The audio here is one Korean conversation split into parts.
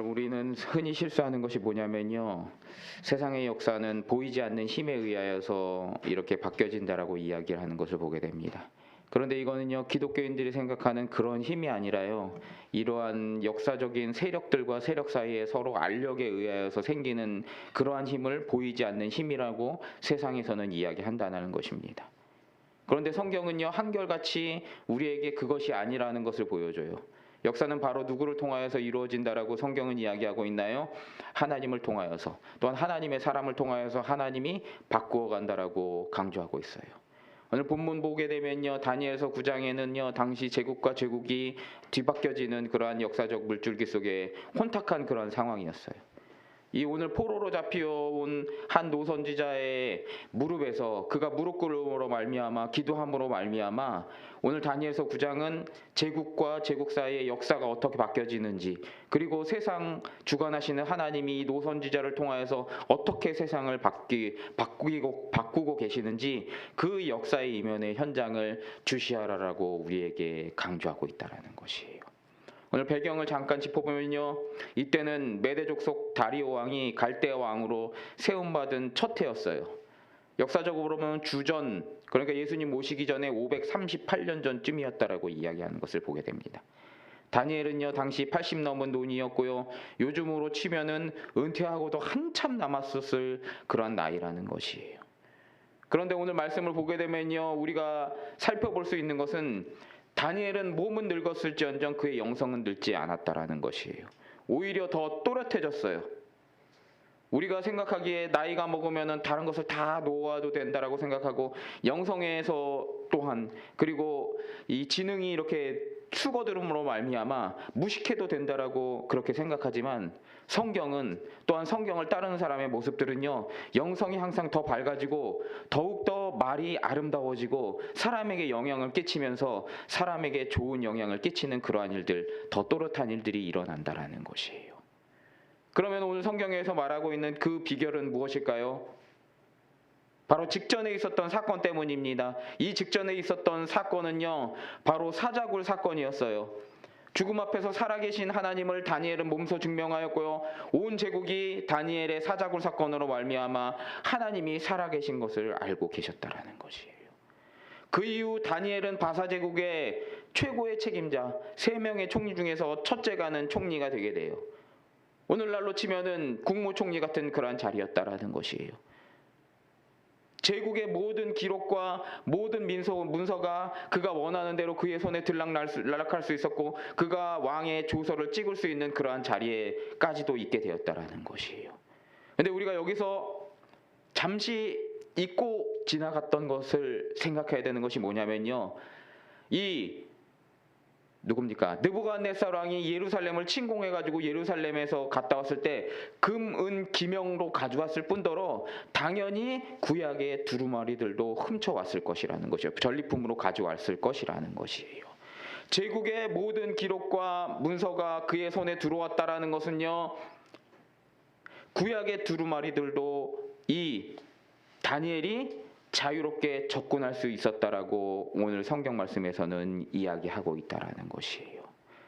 여러분 우리는 흔히 실수하는 것이 뭐냐면요. 세상의 역사는 보이지 않는 힘에 의하여서 이렇게 바뀌어진다라고 이야기를 하는 것을 보게 됩니다. 그런데 이거는요 기독교인들이 생각하는 그런 힘이 아니라요 이러한 역사적인 세력들과 세력 사이에 서로 알력에 의하여서 생기는 그러한 힘을 보이지 않는 힘이라고 세상에서는 이야기한다는 것입니다. 그런데 성경은요 한결같이 우리에게 그것이 아니라는 것을 보여줘요. 역사는 바로 누구를 통하여서 이루어진다라고 성경은 이야기하고 있나요? 하나님을 통하여서 또한 하나님의 사람을 통하여서 하나님이 바꾸어 간다라고 강조하고 있어요. 오늘 본문 보게 되면요 다니엘서 9장에는요 당시 제국과 제국이 뒤바뀌어지는 그러한 역사적 물줄기 속에 혼탁한 그런 상황이었어요. 이 오늘 포로로 잡혀온 한 노선지자의 무릎에서 그가 무릎 꿇음으로 말미암아 기도함으로 말미암아 오늘 다니엘서 9장은 제국과 제국 사이의 역사가 어떻게 바뀌어지는지 그리고 세상 주관하시는 하나님이 이 노선지자를 통하여서 어떻게 세상을 바뀌, 바꾸고 바꾸고 계시는지 그 역사의 이면의 현장을 주시하라라고 우리에게 강조하고 있다라는 것이에요. 오늘 배경을 잠깐 짚어보면요. 이때는 메대족 속 다리오 왕이 갈대 왕으로 세움받은 첫 해였어요. 역사적으로 보면 주전 그러니까 예수님 오시기 전에 538년 전쯤이었다라고 이야기하는 것을 보게 됩니다. 다니엘은요 당시 80 넘은 논이었고요. 요즘으로 치면은 은퇴하고도 한참 남았었을 그러한 나이라는 것이에요. 그런데 오늘 말씀을 보게 되면요 우리가 살펴볼 수 있는 것은 다니엘은 몸은 늙었을지언정 그의 영성은 늙지 않았다라는 것이에요. 오히려 더 또렷해졌어요. 우리가 생각하기에 나이가 먹으면 다른 것을 다 놓아도 된다라고 생각하고 영성에서 또한 그리고 이 지능이 이렇게 축어들음으로 말미암아 무식해도 된다라고 그렇게 생각하지만 성경은 또한 성경을 따르는 사람의 모습들은요 영성이 항상 더 밝아지고 더욱더 말이 아름다워지고 사람에게 영향을 끼치면서 사람에게 좋은 영향을 끼치는 그러한 일들 더 또렷한 일들이 일어난다라는 것이에요. 그러면 오늘 성경에서 말하고 있는 그 비결은 무엇일까요? 바로 직전에 있었던 사건 때문입니다. 이 직전에 있었던 사건은요, 바로 사자굴 사건이었어요. 죽음 앞에서 살아계신 하나님을 다니엘은 몸소 증명하였고요. 온 제국이 다니엘의 사자굴 사건으로 말미암아 하나님이 살아계신 것을 알고 계셨다라는 것이에요. 그 이후 다니엘은 바사 제국의 최고의 책임자 세 명의 총리 중에서 첫째가는 총리가 되게 돼요. 오늘날로 치면은 국무총리 같은 그러한 자리였다라는 것이에요. 제국의 모든 기록과 모든 민서, 문서가 그가 원하는 대로 그의 손에 들락날락할 수 있었고 그가 왕의 조서를 찍을 수 있는 그러한 자리에까지도 있게 되었다라는 것이에요. 근데 우리가 여기서 잠시 잊고 지나갔던 것을 생각해야 되는 것이 뭐냐면요. 이 누굽니까? 느부갓네살 왕이 예루살렘을 침공해 가지고 예루살렘에서 갔다 왔을 때 금, 은, 기명으로 가져왔을 뿐더러 당연히 구약의 두루마리들도 훔쳐 왔을 것이라는 것이요. 전리품으로 가져왔을 것이라는 것이에요. 제국의 모든 기록과 문서가 그의 손에 들어왔다라는 것은요. 구약의 두루마리들도 이 다니엘이 자유롭게 접근할 수 있었다라고 오늘 성경 말씀에서는 이야기하고 있다라는 것이에요.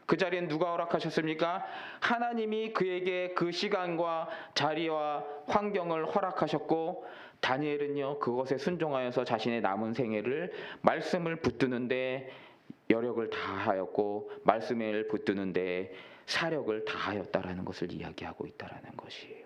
그 자리엔 누가 허락하셨습니까? 하나님이 그에게 그 시간과 자리와 환경을 허락하셨고 다니엘은요 그것에 순종하여서 자신의 남은 생애를 말씀을 붙드는데 여력을 다하였고 말씀을 붙드는데 사력을 다하였다라는 것을 이야기하고 있다라는 것이에요.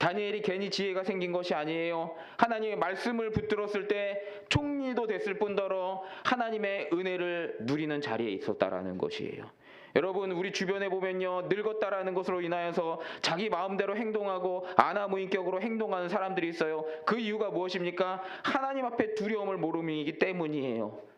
다니엘이 괜히 지혜가 생긴 것이 아니에요. 하나님의 말씀을 붙들었을 때 총리도 됐을 뿐더러 하나님의 은혜를 누리는 자리에 있었다라는 것이에요. 여러분 우리 주변에 보면요 늙었다라는 것으로 인하여서 자기 마음대로 행동하고 아나무인격으로 행동하는 사람들이 있어요. 그 이유가 무엇입니까? 하나님 앞에 두려움을 모름이기 때문이에요.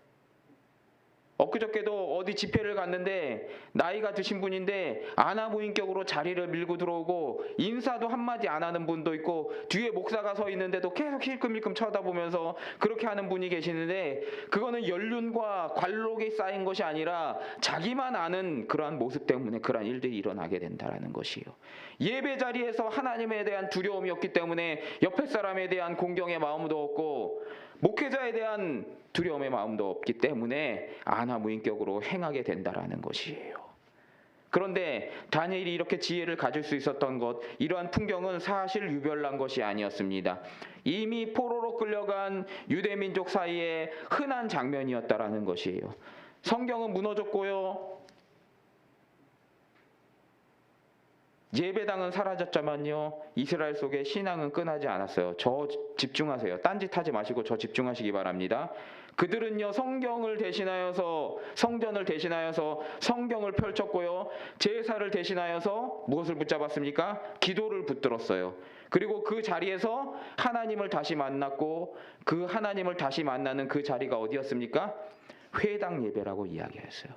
엊그저께도 어디 집회를 갔는데 나이가 드신 분인데 아나무인격으로 자리를 밀고 들어오고 인사도 한마디 안 하는 분도 있고 뒤에 목사가 서 있는데도 계속 힐끔힐끔 쳐다보면서 그렇게 하는 분이 계시는데 그거는 연륜과 관록에 쌓인 것이 아니라 자기만 아는 그러한 모습 때문에 그러한 일들이 일어나게 된다라는 것이에요. 예배 자리에서 하나님에 대한 두려움이 없기 때문에 옆에 사람에 대한 공경의 마음도 없고 목회자에 대한 두려움의 마음도 없기 때문에 아나무인격으로 행하게 된다라는 것이에요. 그런데 다니엘이 이렇게 지혜를 가질 수 있었던 것, 이러한 풍경은 사실 유별난 것이 아니었습니다. 이미 포로로 끌려간 유대 민족 사이에 흔한 장면이었다라는 것이에요. 성경은 무너졌고요. 예배당은 사라졌지만요. 이스라엘 속에 신앙은 끝나지 않았어요. 저 집중하세요. 딴짓 하지 마시고 저 집중하시기 바랍니다. 그들은요 성경을 대신하여서 성전을 대신하여서 성경을 펼쳤고요 제사를 대신하여서 무엇을 붙잡았습니까? 기도를 붙들었어요. 그리고 그 자리에서 하나님을 다시 만났고 그 하나님을 다시 만나는 그 자리가 어디였습니까? 회당 예배라고 이야기했어요.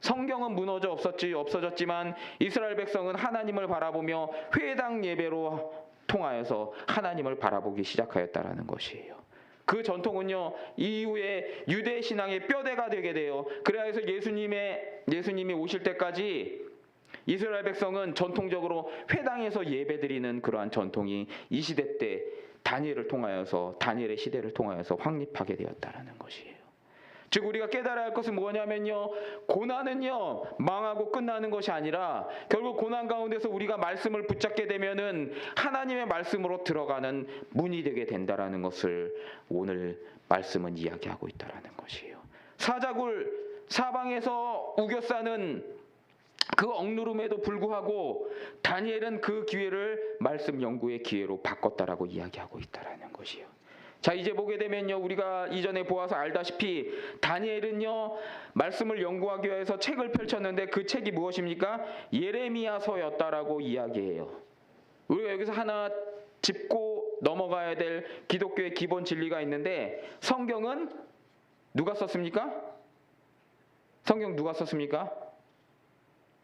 성경은 무너져 없었지 없어졌지만 이스라엘 백성은 하나님을 바라보며 회당 예배로 통하여서 하나님을 바라보기 시작하였다라는 것이에요. 그 전통은요 이후에 유대 신앙의 뼈대가 되게 돼요. 그래서 예수님의 예수님이 오실 때까지 이스라엘 백성은 전통적으로 회당에서 예배드리는 그러한 전통이 이 시대 때 다니엘을 통하여서 다니엘의 시대를 통하여서 확립하게 되었다라는 것이에요. 즉 우리가 깨달아야 할 것은 뭐냐면요. 고난은요. 망하고 끝나는 것이 아니라 결국 고난 가운데서 우리가 말씀을 붙잡게 되면은 하나님의 말씀으로 들어가는 문이 되게 된다라는 것을 오늘 말씀은 이야기하고 있다라는 것이에요. 사자굴 사방에서 우겨싸는 그 억누름에도 불구하고 다니엘은 그 기회를 말씀 연구의 기회로 바꿨다라고 이야기하고 있다라는 것이에요. 자 이제 보게 되면요 우리가 이전에 보아서 알다시피 다니엘은요 말씀을 연구하기 위해서 책을 펼쳤는데 그 책이 무엇입니까 예레미야서였다라고 이야기해요. 우리가 여기서 하나 짚고 넘어가야 될 기독교의 기본 진리가 있는데 성경은 누가 썼습니까? 성경 누가 썼습니까?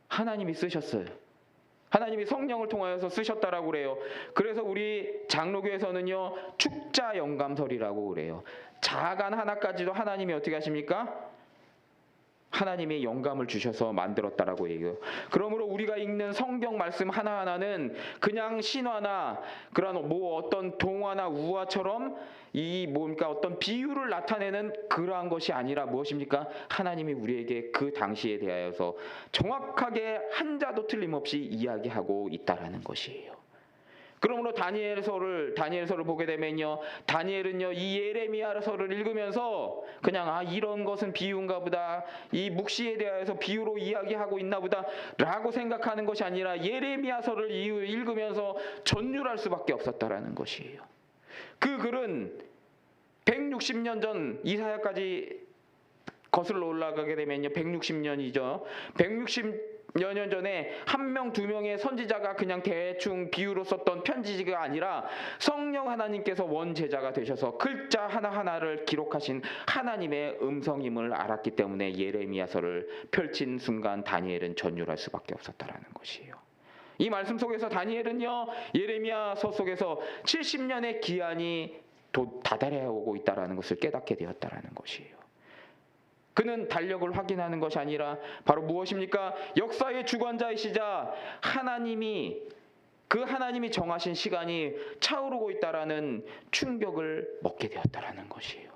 하나님이 쓰셨어요. 하나님이 성령을 통하여서 쓰셨다라고 그래요. 그래서 우리 장로교에서는요 축자 영감설이라고 그래요. 자간 하나까지도 하나님이 어떻게 하십니까? 하나님이 영감을 주셔서 만들었다라고 얘기해요. 그러므로 우리가 읽는 성경 말씀 하나하나는 그냥 신화나 그런 뭐 어떤 동화나 우화처럼 이 뭡니까 어떤 비유를 나타내는 그러한 것이 아니라 무엇입니까? 하나님이 우리에게 그 당시에 대하여서 정확하게 한자도 틀림없이 이야기하고 있다라는 것이에요. 그러므로 다니엘서를 다니엘서를 보게 되면요. 다니엘은요. 이 예레미야서를 읽으면서 그냥 아 이런 것은 비유인가 보다. 이 묵시에 대하여서 비유로 이야기하고 있나 보다라고 생각하는 것이 아니라 예레미야서를 읽으면서 전율할 수밖에 없었다라는 것이에요. 그 글은 160년 전 이사야까지 거슬러 올라가게 되면요. 160년이죠. 160 몇 년 전에 한 명, 두 명의 선지자가 그냥 대충 비유로 썼던 편지가 아니라 성령 하나님께서 원제자가 되셔서 글자 하나하나를 기록하신 하나님의 음성임을 알았기 때문에 예레미야서를 펼친 순간 다니엘은 전율할 수밖에 없었다라는 것이에요. 이 말씀 속에서 다니엘은요, 예레미야서 속에서 70년의 기한이 다다려 오고 있다라는 것을 깨닫게 되었다라는 것이에요. 그는 달력을 확인하는 것이 아니라 바로 무엇입니까? 역사의 주관자이시자 하나님이 그 하나님이 정하신 시간이 차오르고 있다라는 충격을 먹게 되었다라는 것이에요.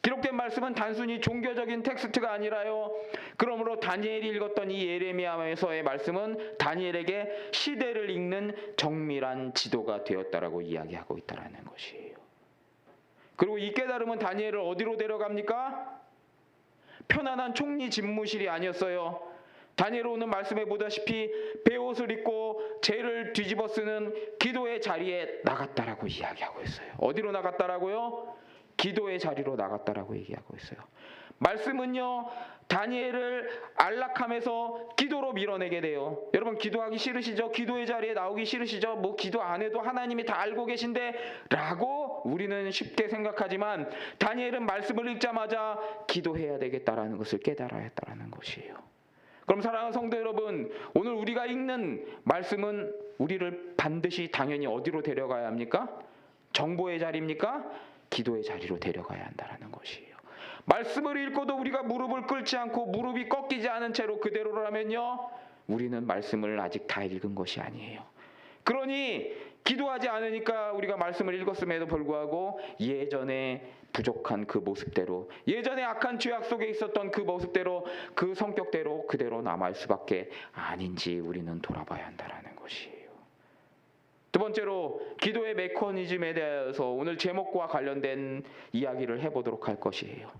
기록된 말씀은 단순히 종교적인 텍스트가 아니라요. 그러므로 다니엘이 읽었던 이 예레미야에서의 말씀은 다니엘에게 시대를 읽는 정밀한 지도가 되었다라고 이야기하고 있다라는 것이에요. 그리고 이 깨달음은 다니엘을 어디로 데려갑니까? 편안한 총리 집무실이 아니었어요. 다니엘 오는 말씀에 보다시피 베옷을 입고 죄를 뒤집어 쓰는 기도의 자리에 나갔다라고 이야기하고 있어요. 어디로 나갔다라고요? 기도의 자리로 나갔다라고 얘기하고 있어요. 말씀은요 다니엘을 안락함에서 기도로 밀어내게 돼요. 여러분 기도하기 싫으시죠? 기도의 자리에 나오기 싫으시죠? 뭐 기도 안 해도 하나님이 다 알고 계신데 라고 우리는 쉽게 생각하지만 다니엘은 말씀을 읽자마자 기도해야 되겠다라는 것을 깨달아야 했다라는 것이에요. 그럼 사랑하는 성도 여러분, 오늘 우리가 읽는 말씀은 우리를 반드시 당연히 어디로 데려가야 합니까? 정보의 자리입니까? 기도의 자리로 데려가야 한다는 것이에요. 말씀을 읽고도 우리가 무릎을 꿇지 않고 무릎이 꺾이지 않은 채로 그대로라면요. 우리는 말씀을 아직 다 읽은 것이 아니에요. 그러니 기도하지 않으니까 우리가 말씀을 읽었음에도 불구하고 예전에 부족한 그 모습대로 예전에 악한 죄악 속에 있었던 그 모습대로 그 성격대로 그대로 남아있을 수밖에 아닌지 우리는 돌아봐야 한다라는 것이에요. 두 번째로 기도의 메커니즘에 대해서 오늘 제목과 관련된 이야기를 해보도록 할 것이에요.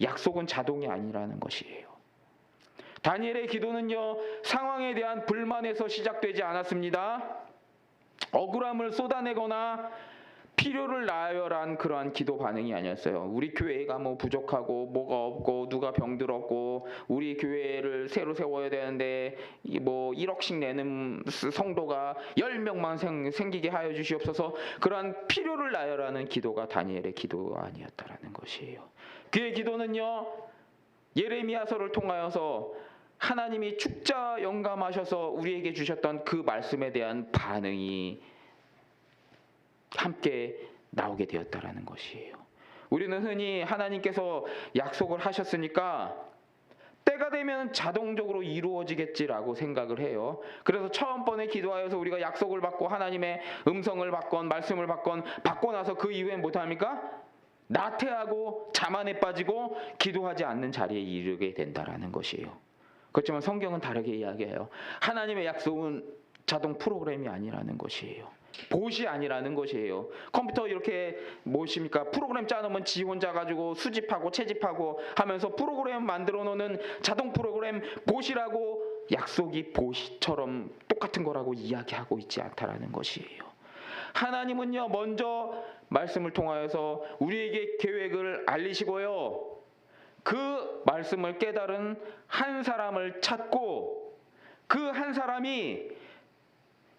약속은 자동이 아니라는 것이에요. 다니엘의 기도는요 상황에 대한 불만에서 시작되지 않았습니다. 억울함을 쏟아내거나 필요를 나열한 그러한 기도 반응이 아니었어요. 우리 교회가 뭐 부족하고 뭐가 없고 누가 병들었고 우리 교회를 새로 세워야 되는데 이뭐 1억씩 내는 성도가 10명만 생, 생기게 하여 주시옵소서. 그러한 필요를 나열하는 기도가 다니엘의 기도가 아니었다라는 것이에요. 그의 기도는요. 예레미야서를 통하여서 하나님이 축자 영감하셔서 우리에게 주셨던 그 말씀에 대한 반응이 함께 나오게 되었다라는 것이에요. 우리는 흔히 하나님께서 약속을 하셨으니까 때가 되면 자동적으로 이루어지겠지라고 생각을 해요. 그래서 처음 번에 기도하여서 우리가 약속을 받고 하나님의 음성을 받건 말씀을 받건 받고 나서 그 이후엔 못합니까? 나태하고 자만에 빠지고 기도하지 않는 자리에 이르게 된다라는 것이에요. 그렇지만 성경은 다르게 이야기해요. 하나님의 약속은 자동 프로그램이 아니라는 것이에요. 보시 아니라는 것이에요. 컴퓨터 이렇게 뭐십니까? 프로그램 짜놓으면 지 혼자 가지고 수집하고 채집하고 하면서 프로그램 만들어 놓는 자동 프로그램 보시라고 약속이 보시처럼 똑같은 거라고 이야기하고 있지 않다라는 것이에요. 하나님은요 먼저 말씀을 통하여서 우리에게 계획을 알리시고요. 그 말씀을 깨달은 한 사람을 찾고 그 한 사람이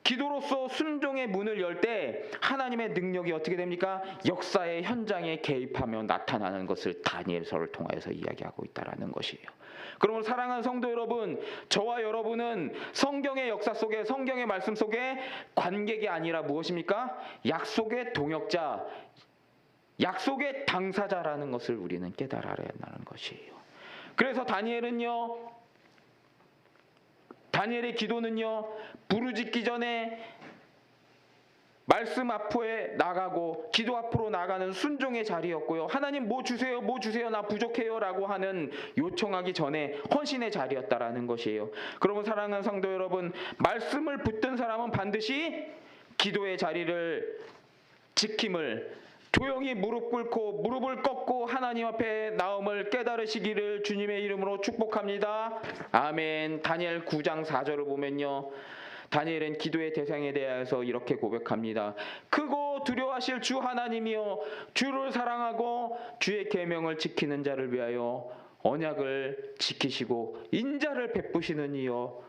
기도로서 순종의 문을 열 때 하나님의 능력이 어떻게 됩니까? 역사의 현장에 개입하며 나타나는 것을 다니엘서를 통하여서 이야기하고 있다라는 것이에요. 그러므로 사랑하는 성도 여러분, 저와 여러분은 성경의 역사 속에 성경의 말씀 속에 관객이 아니라 무엇입니까? 약속의 동역자, 약속의 당사자라는 것을 우리는 깨달아야 한다는 것이에요. 그래서 다니엘은요, 다니엘의 기도는요, 부르짖기 전에 말씀 앞에 나가고 기도 앞으로 나가는 순종의 자리였고요. 하나님 뭐 주세요, 뭐 주세요, 나 부족해요라고 하는 요청하기 전에 헌신의 자리였다라는 것이에요. 그러면 사랑하는 성도 여러분, 말씀을 붙든 사람은 반드시 기도의 자리를 지킴을 조용히 무릎 꿇고 무릎을 꺾고 하나님 앞에 나옴을 깨달으시기를 주님의 이름으로 축복합니다. 아멘. 다니엘 9장 4절을 보면요. 다니엘은 기도의 대상에 대해서 이렇게 고백합니다. 크고 두려워하실 주 하나님이여 주를 사랑하고 주의 계명을 지키는 자를 위하여 언약을 지키시고 인자를 베푸시는 이여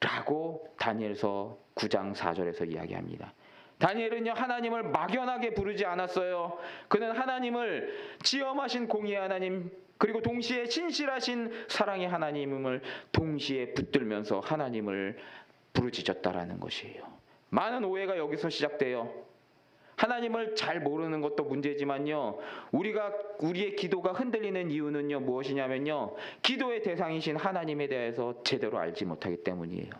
라고 다니엘서 9장 4절에서 이야기합니다. 다니엘은요 하나님을 막연하게 부르지 않았어요. 그는 하나님을 지엄하신 공의의 하나님 그리고 동시에 신실하신 사랑의 하나님을 동시에 붙들면서 하나님을 부르짖었다라는 것이에요. 많은 오해가 여기서 시작돼요. 하나님을 잘 모르는 것도 문제지만요. 우리가 우리의 기도가 흔들리는 이유는요 무엇이냐면요. 기도의 대상이신 하나님에 대해서 제대로 알지 못하기 때문이에요.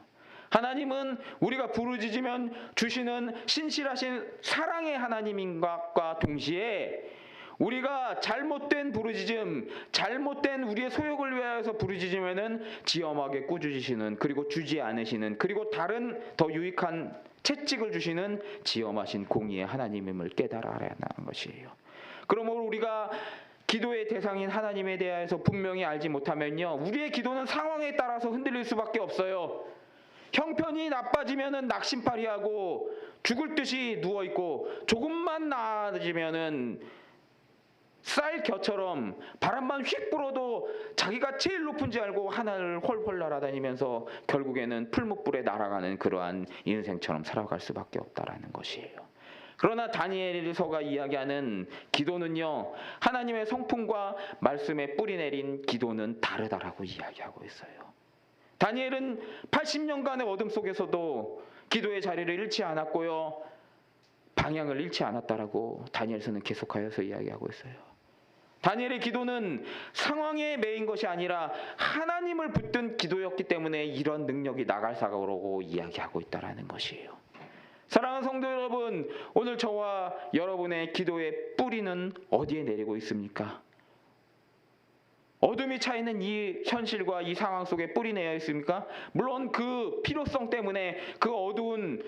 하나님은 우리가 부르짖으면 주시는 신실하신 사랑의 하나님인과 동시에 우리가 잘못된 부르짖음, 잘못된 우리의 소욕을 위하여서 부르짖으면은 지엄하게 꾸짖으시는 그리고 주지 않으시는 그리고 다른 더 유익한 채찍을 주시는 지엄하신 공의의 하나님임을 깨달아야 하는 것이에요. 그러므로 우리가 기도의 대상인 하나님에 대해서 분명히 알지 못하면요. 우리의 기도는 상황에 따라서 흔들릴 수밖에 없어요. 형편이 나빠지면은 낙심파리하고 죽을 듯이 누워 있고 조금만 나아지면은 쌀 겨처럼 바람만 휙 불어도 자기가 제일 높은지 알고 하늘을 홀홀 날아다니면서 결국에는 풀무불에 날아가는 그러한 인생처럼 살아갈 수밖에 없다라는 것이에요. 그러나 다니엘서가 이야기하는 기도는요 하나님의 성품과 말씀에 뿌리 내린 기도는 다르다라고 이야기하고 있어요. 다니엘은 80년간의 어둠 속에서도 기도의 자리를 잃지 않았고요. 방향을 잃지 않았다라고 다니엘서는 계속하여서 이야기하고 있어요. 다니엘의 기도는 상황에 매인 것이 아니라 하나님을 붙든 기도였기 때문에 이런 능력이 나갈 사고로 이야기하고 있다라는 것이에요. 사랑하는 성도 여러분, 오늘 저와 여러분의 기도의 뿌리는 어디에 내리고 있습니까? 어둠이 차 있는 이 현실과 이 상황 속에 뿌리 내어 있습니까? 물론 그 필요성 때문에 그 어두운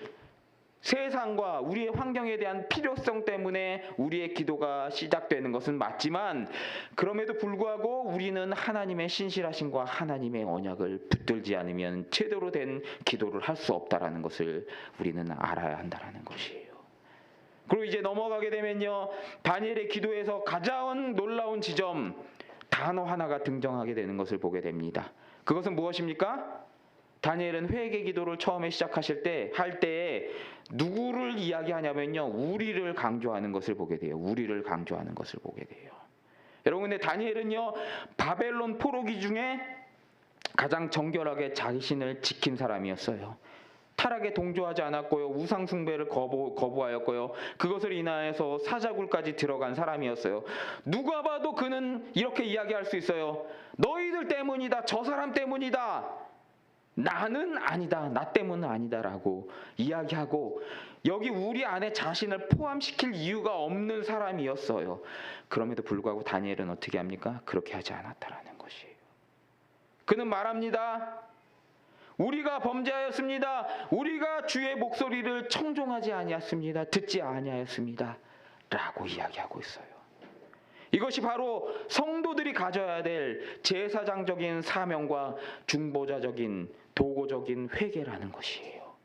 세상과 우리의 환경에 대한 필요성 때문에 우리의 기도가 시작되는 것은 맞지만 그럼에도 불구하고 우리는 하나님의 신실하심과 하나님의 언약을 붙들지 않으면 제대로 된 기도를 할 수 없다라는 것을 우리는 알아야 한다라는 것이에요. 그리고 이제 넘어가게 되면요. 다니엘의 기도에서 가장 놀라운 지점 단어 하나가 등장하게 되는 것을 보게 됩니다. 그것은 무엇입니까? 다니엘은 회개 기도를 처음에 시작하실 때 할 때에 누구를 이야기하냐면요. 우리를 강조하는 것을 보게 돼요. 우리를 강조하는 것을 보게 돼요. 여러분 근데 다니엘은요. 바벨론 포로기 중에 가장 정결하게 자신을 지킨 사람이었어요. 타락에 동조하지 않았고요. 우상 숭배를 거부, 거부하였고요. 그것을 인하여서 사자굴까지 들어간 사람이었어요. 누가 봐도 그는 이렇게 이야기할 수 있어요. 너희들 때문이다. 저 사람 때문이다. 나는 아니다. 나 때문은 아니다라고 이야기하고 여기 우리 안에 자신을 포함시킬 이유가 없는 사람이었어요. 그럼에도 불구하고 다니엘은 어떻게 합니까? 그렇게 하지 않았다라는 것이에요. 그는 말합니다. 우리가 범죄하였습니다. 우리가 주의 목소리를 청종하지 아니했습니다. 듣지 아니하였습니다. 라고 이야기하고 있어요. 이것이 바로 성도들이 가져야 될 제사장적인 사명과 중보자적인 도고적인 회개라는 것이에요.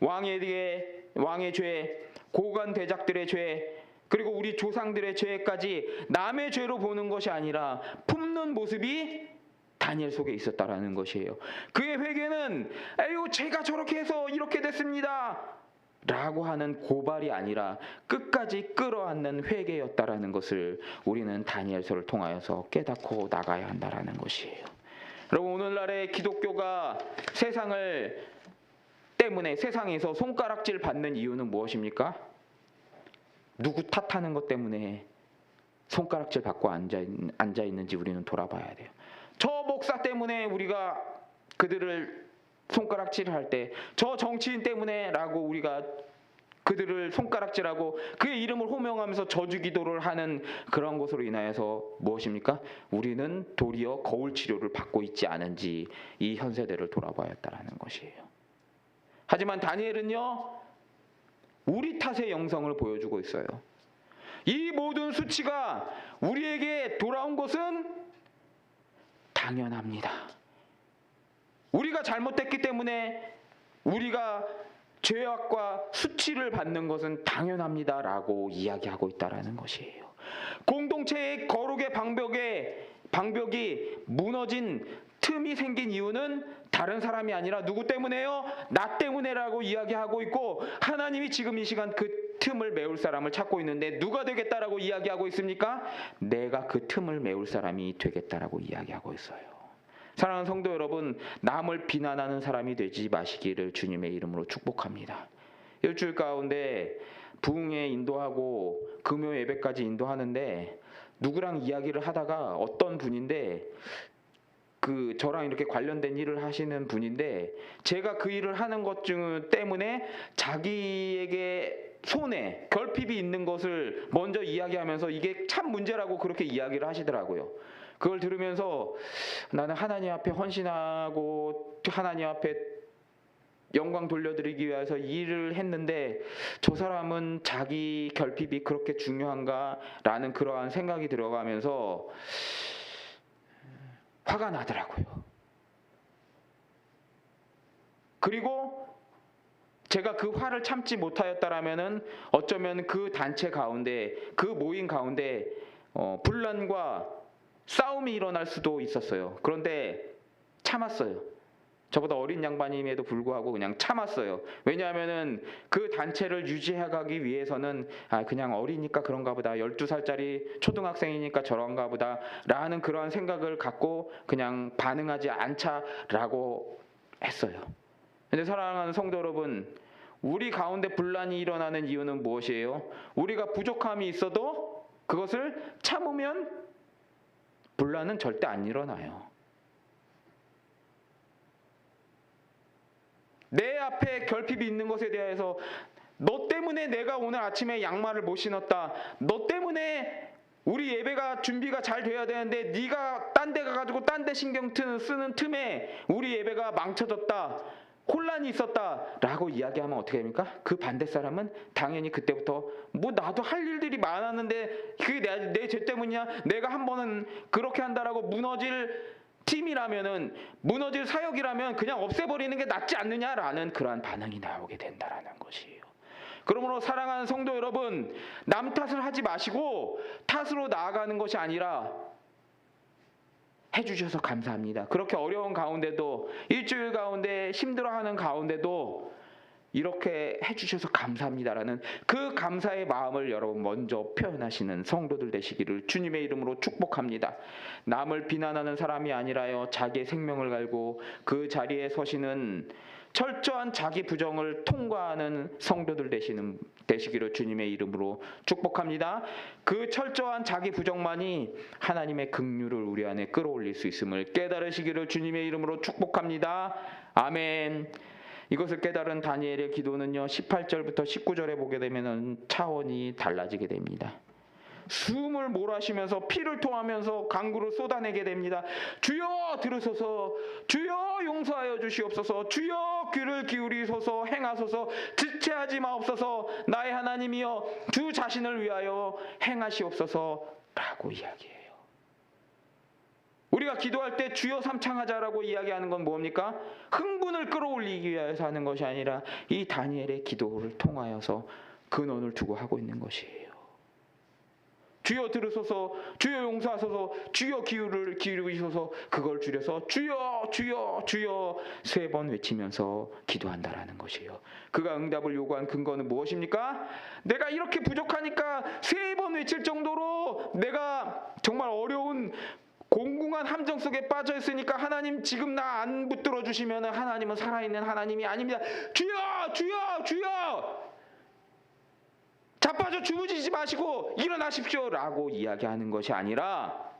왕에 대해 왕의 죄, 고관 대작들의 죄, 그리고 우리 조상들의 죄까지 남의 죄로 보는 것이 아니라 품는 모습이 다니엘 속에 있었다라는 것이에요. 그의 회개는 에휴 제가 저렇게 해서 이렇게 됐습니다. 라고 하는 고발이 아니라 끝까지 끌어안는 회개였다라는 것을 우리는 다니엘서를 통하여서 깨닫고 나가야 한다라는 것이에요. 여러분 오늘날의 기독교가 세상을 때문에 세상에서 손가락질 받는 이유는 무엇입니까? 누구 탓하는 것 때문에 손가락질 받고 앉아, 있는지 우리는 돌아봐야 돼요. 저 목사 때문에 우리가 그들을 손가락질을 할때 저 정치인 때문에라고 우리가 그들을 손가락질하고 그의 이름을 호명하면서 저주 기도를 하는 그런 것으로 인하여서 무엇입니까? 우리는 도리어 거울 치료를 받고 있지 않은지 이 현세대를 돌아봐야 했다라는 것이에요. 하지만 다니엘은요. 우리 탓의 영성을 보여주고 있어요. 이 모든 수치가 우리에게 돌아온 것은 당연합니다. 우리가 잘못됐기 때문에 우리가 죄악과 수치를 받는 것은 당연합니다라고 이야기하고 있다라는 것이에요. 공동체의 거룩의 방벽에 방벽이 무너진 틈이 생긴 이유는 다른 사람이 아니라 누구 때문에요? 나 때문에라고 이야기하고 있고 하나님이 지금 이 시간 그 틈을 메울 사람을 찾고 있는데 누가 되겠다라고 이야기하고 있습니까? 내가 그 틈을 메울 사람이 되겠다라고 이야기하고 있어요. 사랑하는 성도 여러분, 남을 비난하는 사람이 되지 마시기를 주님의 이름으로 축복합니다. 일주일 가운데 부흥에 인도하고 금요 예배까지 인도하는데 누구랑 이야기를 하다가 어떤 분인데 그 저랑 이렇게 관련된 일을 하시는 분인데 제가 그 일을 하는 것중 때문에 자기에게 손에 결핍이 있는 것을 먼저 이야기하면서 이게 참 문제라고 그렇게 이야기를 하시더라고요. 그걸 들으면서 나는 하나님 앞에 헌신하고 하나님 앞에 영광 돌려드리기 위해서 일을 했는데 저 사람은 자기 결핍이 그렇게 중요한가라는 그러한 생각이 들어가면서 화가 나더라고요. 그리고 제가 그 화를 참지 못하였다라면은 어쩌면 그 단체 가운데 그 모임 가운데 어, 분란과 싸움이 일어날 수도 있었어요. 그런데 참았어요. 저보다 어린 양반임에도 불구하고 그냥 참았어요. 왜냐하면은 그 단체를 유지해가기 위해서는 아 그냥 어리니까 그런가 보다 12살짜리 초등학생이니까 저런가 보다 라는 그러한 생각을 갖고 그냥 반응하지 않자라고 했어요. 근데 사랑하는 성도 여러분 우리 가운데 분란이 일어나는 이유는 무엇이에요? 우리가 부족함이 있어도 그것을 참으면 분란은 절대 안 일어나요. 내 앞에 결핍이 있는 것에 대해서 너 때문에 내가 오늘 아침에 양말을 못 신었다. 너 때문에 우리 예배가 준비가 잘 돼야 되는데 네가 딴 데 가가지고 딴 데 신경 트- 쓰는 틈에 우리 예배가 망쳐졌다. 혼란이 있었다라고 이야기하면 어떻게 됩니까? 그 반대 사람은 당연히 그때부터 뭐 나도 할 일들이 많았는데 그게 내죄 때문이냐? 내가 한 번은 그렇게 한다라고 무너질 팀이라면은 무너질 사역이라면 그냥 없애버리는 게 낫지 않느냐라는 그러한 반응이 나오게 된다라는 것이에요. 그러므로 사랑하는 성도 여러분, 남 탓을 하지 마시고 탓으로 나아가는 것이 아니라 해주셔서 감사합니다. 그렇게 어려운 가운데도 일주일 가운데 힘들어하는 가운데도 이렇게 해주셔서 감사합니다라는 그 감사의 마음을 여러분 먼저 표현하시는 성도들 되시기를 주님의 이름으로 축복합니다. 남을 비난하는 사람이 아니라요 자기의 생명을 갈고 그 자리에 서시는 철저한 자기 부정을 통과하는 성도들 되시는 되시기를 주님의 이름으로 축복합니다. 그 철저한 자기 부정만이 하나님의 긍휼을 우리 안에 끌어올릴 수 있음을 깨달으시기를 주님의 이름으로 축복합니다. 아멘. 이것을 깨달은 다니엘의 기도는요. 18절부터 19절에 보게 되면은 차원이 달라지게 됩니다. 숨을 몰아쉬면서 피를 토하면서 강구를 쏟아내게 됩니다. 주여 들으소서, 주여 용서하여 주시옵소서, 주여 귀를 기울이소서 행하소서, 지체하지 마옵소서, 나의 하나님이여 주 자신을 위하여 행하시옵소서 라고 이야기해요. 우리가 기도할 때 주여 삼창하자라고 이야기하는 건 뭡니까? 흥분을 끌어올리기 위해서 하는 것이 아니라 이 다니엘의 기도를 통하여서 근원을 두고 하고 있는 것이에요. 주여 들으소서, 주여 용서하소서, 주여 기울을 기울이소서, 그걸 줄여서 주여, 주여, 주여 세 번 외치면서 기도한다라는 것이에요. 그가 응답을 요구한 근거는 무엇입니까? 내가 이렇게 부족하니까 세 번 외칠 정도로 내가 정말 어려운 공공한 함정 속에 빠져 있으니까 하나님 지금 나 안 붙들어 주시면 하나님은 살아있는 하나님이 아닙니다. 주여, 주여, 주여. 자빠져 주무시지 마시고 일어나십시오 라고 이야기하는 것이 아니라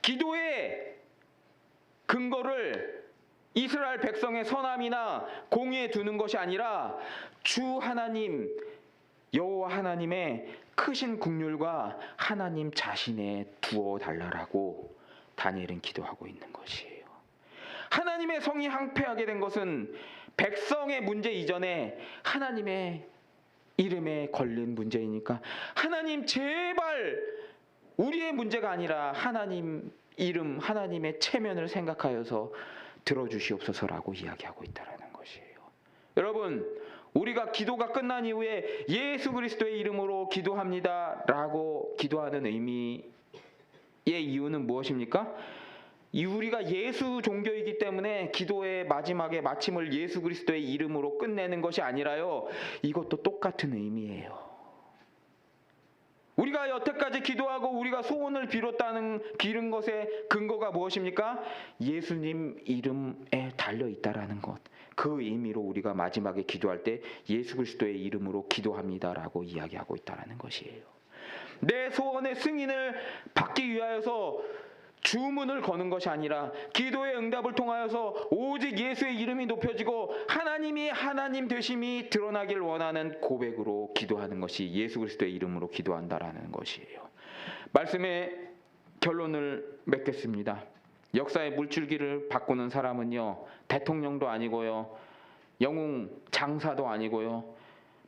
기도의 근거를 이스라엘 백성의 선함이나 공의에 두는 것이 아니라 주 하나님 여호와 하나님의 크신 국률과 하나님 자신에 두어 달라라고 다니엘은 기도하고 있는 것이에요. 하나님의 성이 항폐하게 된 것은 백성의 문제 이전에 하나님의 이름에 걸린 문제이니까 하나님 제발 우리의 문제가 아니라 하나님 이름 하나님의 체면을 생각하여서 들어주시옵소서라고 이야기하고 있다라는 것이에요. 여러분 우리가 기도가 끝난 이후에 예수 그리스도의 이름으로 기도합니다라고 기도하는 의미의 이유는 무엇입니까? 이 우리가 예수 종교이기 때문에 기도의 마지막에 마침을 예수 그리스도의 이름으로 끝내는 것이 아니라요. 이것도 똑같은 의미예요. 우리가 여태까지 기도하고 우리가 소원을 빌었다는 기른 것의 근거가 무엇입니까? 예수님 이름에 달려 있다라는 것. 그 의미로 우리가 마지막에 기도할 때 예수 그리스도의 이름으로 기도합니다라고 이야기하고 있다라는 것이에요. 내 소원의 승인을 받기 위하여서 주문을 거는 것이 아니라 기도의 응답을 통하여서 오직 예수의 이름이 높여지고 하나님이 하나님 되심이 드러나길 원하는 고백으로 기도하는 것이 예수 그리스도의 이름으로 기도한다라는 것이에요. 말씀의 결론을 맺겠습니다. 역사의 물줄기를 바꾸는 사람은요 대통령도 아니고요 영웅 장사도 아니고요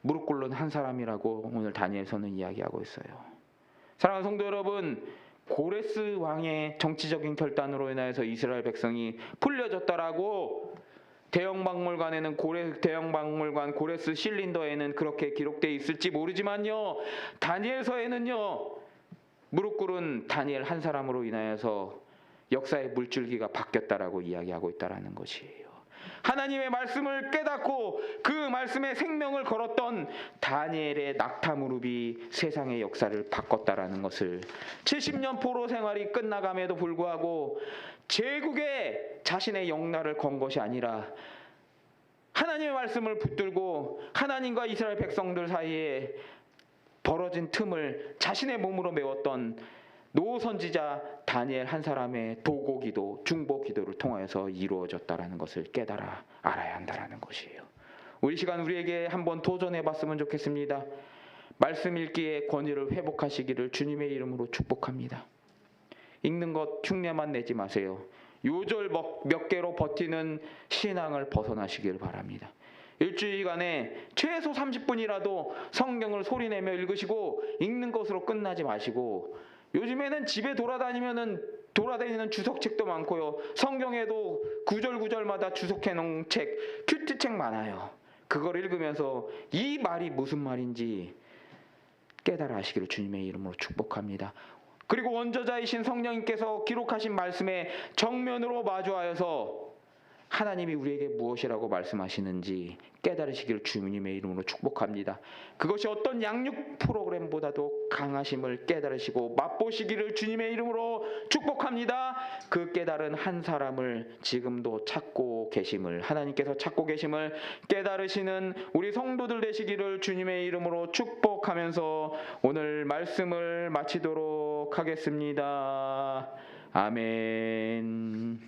무릎 꿇는 한 사람이라고 오늘 다니엘서는 이야기하고 있어요. 사랑하는 성도 여러분, 고레스 왕의 정치적인 결단으로 인하여서 이스라엘 백성이 풀려졌다라고 대형 박물관에는 고레 대형 박물관 고레스 실린더에는 그렇게 기록되어 있을지 모르지만요. 다니엘서에는요. 무릎 꿇은 다니엘 한 사람으로 인하여서 역사의 물줄기가 바뀌었다라고 이야기하고 있다라는 것이에요. 하나님의 말씀을 깨닫고 그 말씀에 생명을 걸었던 다니엘의 낙타 무릎이 세상의 역사를 바꿨다라는 것을 70년 포로 생활이 끝나감에도 불구하고 제국에 자신의 영날을 건 것이 아니라 하나님의 말씀을 붙들고 하나님과 이스라엘 백성들 사이에 벌어진 틈을 자신의 몸으로 메웠던 노 선지자 다니엘 한 사람의 도고 기도, 중보 기도를 통하여서 이루어졌다라는 것을 깨달아 알아야 한다라는 것이에요. 우리 시간 우리에게 한번 도전해 봤으면 좋겠습니다. 말씀 읽기에 권위를 회복하시기를 주님의 이름으로 축복합니다. 읽는 것 흉내만 내지 마세요. 요절 먹- 몇 개로 버티는 신앙을 벗어나시길 바랍니다. 일주일간에 최소 30분이라도 성경을 소리내며 읽으시고 읽는 것으로 끝나지 마시고 요즘에는 집에 돌아다니면은 돌아다니는 주석책도 많고요. 성경에도 구절구절마다 주석해 놓은 책, 큐티책 많아요. 그걸 읽으면서 이 말이 무슨 말인지 깨달아 하시기를 주님의 이름으로 축복합니다. 그리고 원저자이신 성령님께서 기록하신 말씀에 정면으로 마주하여서 하나님이 우리에게 무엇이라고 말씀하시는지 깨달으시기를 주님의 이름으로 축복합니다. 그것이 어떤 양육 프로그램보다도 강하심을 깨달으시고 맛보시기를 주님의 이름으로 축복합니다. 그 깨달은 한 사람을 지금도 찾고 계심을 하나님께서 찾고 계심을 깨달으시는 우리 성도들 되시기를 주님의 이름으로 축복하면서 오늘 말씀을 마치도록 하겠습니다. 아멘.